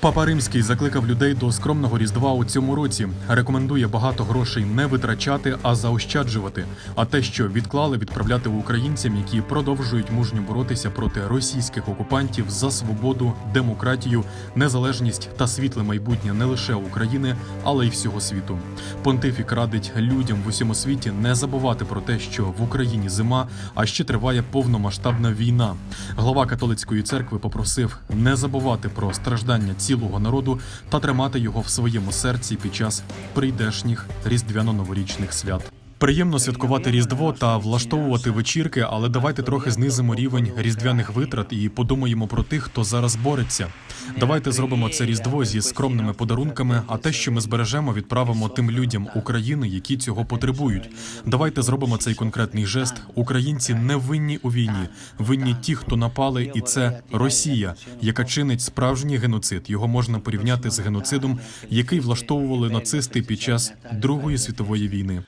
Папа Римський закликав людей до скромного різдва у цьому році. Рекомендує багато грошей не витрачати, а заощаджувати. А те, що відклали, відправляти українцям, які продовжують мужньо боротися проти російських окупантів за свободу, демократію, незалежність та світле майбутнє не лише України, але й всього світу. Понтифік радить людям в усьому світі не забувати про те, що в Україні зима, а ще триває повномасштабна війна. Глава католицької церкви попросив не забувати про страждання цілого народу та тримати його в своєму серці під час прийдешніх різдвяно-новорічних свят. Приємно святкувати Різдво та влаштовувати вечірки, але давайте трохи знизимо рівень різдвяних витрат і подумаємо про тих, хто зараз бореться. Давайте зробимо це різдво зі скромними подарунками, а те, що ми збережемо, відправимо тим людям України, які цього потребують. Давайте зробимо цей конкретний жест. Українці не винні у війні, винні ті, хто напали, і це Росія, яка чинить справжній геноцид. Його можна порівняти з геноцидом, який влаштовували нацисти під час Другої світової війни.